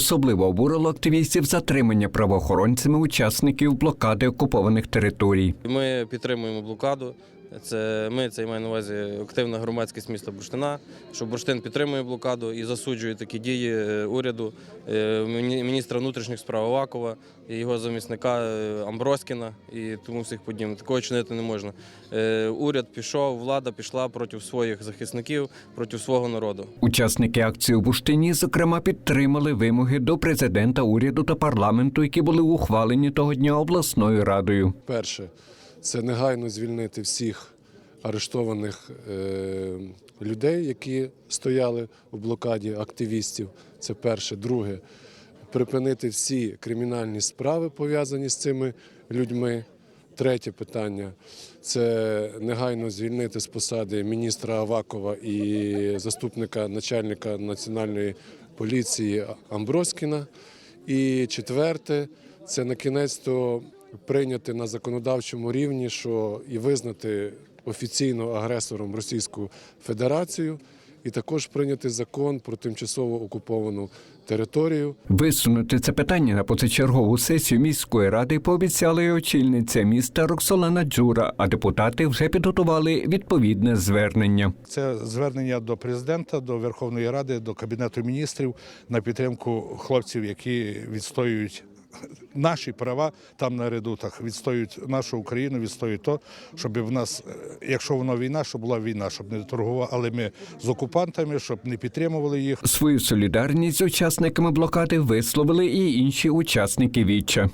Особливо обурило активістів затримання правоохоронцями учасників блокади окупованих територій. Ми підтримуємо блокаду. Це ми це маю на увазі активна громадськість міста Бурштина, що Бурштин підтримує блокаду і засуджує такі дії е, уряду е, міністра внутрішніх справ Авакова і його замісника е, Амброскіна і тому всіх подібних. Такого чинити не можна. Уряд пішов, влада пішла проти своїх захисників, проти свого народу. Учасники акції у Буштині, зокрема, підтримали вимоги до президента, уряду та парламенту, які були ухвалені того дня обласною радою. Перше, це негайно звільнити всіх арештованих е, людей, які стояли у блокаді активістів. Це перше. Друге, припинити всі кримінальні справи, пов'язані з цими людьми. Третє питання це негайно звільнити з посади міністра Авакова і заступника начальника національної поліції Амброскіна. І четверте це на кінець то прийняти на законодавчому рівні, що і визнати офіційно агресором Російську Федерацію, і також прийняти закон про тимчасово окуповану територію. Висунути це питання на позачергову сесію міської ради пообіцяла й очільниця міста Роксолана Джура, а депутати вже підготували відповідне звернення. Це звернення до президента, до Верховної Ради, до Кабінету міністрів на підтримку хлопців, які відстоюють наші права там на редутах, відстоюють нашу Україну, відстоюють то, щоб в нас, е, якщо воно війна, щоб була війна, щоб не торгували ми з окупантами, щоб не підтримували їх. Свою солідарність з учасниками блокади висловили і інші учасники віча.